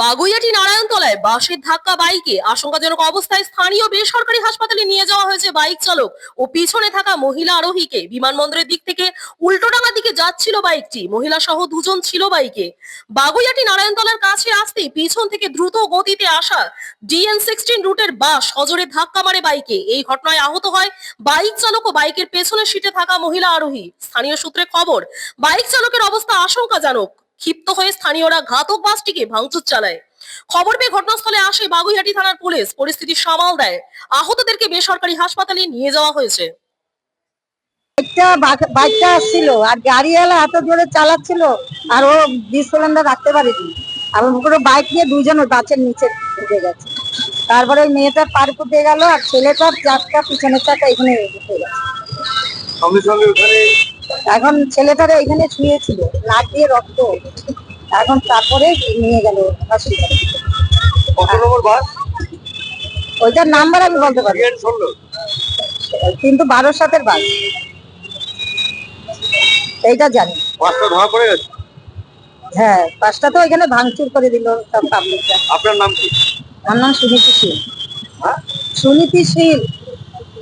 বাগুইয়াটি নারায়ণতলায় বাসের ধাক্কা বাইকে আশঙ্কাজনক অবস্থায় স্থানীয় বেসরকারি হাসপাতালে নিয়ে যাওয়া হয়েছে বাইক চালক ও পিছনে থাকা মহিলা আরোহীকে। বিমানবন্দরের দিক থেকে উল্টোডাঙ্গার দিকে যাচ্ছিল বাইকটি। মহিলা সহ দুজন ছিল বাইকে। বাগুইয়াটি নারায়ণতলার কাছে আসতেই পিছন থেকে দ্রুত গতিতে আসা ডিএন সিক্সটিন রুটের বাস সজোরে ধাক্কা মারে বাইকে। এই ঘটনায় আহত হয় বাইক চালক ও বাইকের পেছনের সিটে থাকা মহিলা আরোহী। স্থানীয় সূত্রে খবর, বাইক চালকের অবস্থা আশঙ্কাজনক। ক্ষিপ্ত হয়ে স্থানীয়রা ঘাতক বাসটিকে ভাঙচুর চালায়। খবর পেয়ে ঘটনাস্থলে আসে বাগুইহাটি থানার পুলিশ। পরিস্থিতি সামাল দেয়। আহতদেরকে বেসরকারি হাসপাতালে নিয়ে যাওয়া হয়েছে। বাইকটা বাইকটা আসছিল আর গাড়িওয়ালা এত জোরে চালাচ্ছিল আর ও বিশ রাখতে পারেনি। আর পুরো বাইক নিয়ে দুজন নিচে ঢুকে গেছে। তারপরে ওই মেয়েটা পার করতে গেল আর ছেলেটার চারটা পিছনের চারটা এখানে ঢুকে গেছে। সঙ্গে সঙ্গে ওখানে এখন ছেলেটারা এখানে শুয়েছিল নাক দিয়ে রক্ত। এখন তারপরে নিয়ে গেল হসপিটালে কত নম্বর বাস? ওইটার নাম্বার আমি বলতে পারি কিন্তু বারো সাতের বাস। এইটা জানি। বাসটা ধরা পড়ে গেছে? হ্যাঁ পাঁচটা তো এখানে ভাঙচুর করে দিল সব পাবলিকরা আপনার নাম কি? আমার নাম সুনীতি শীল। হ্যাঁ? সুনীতি শীল।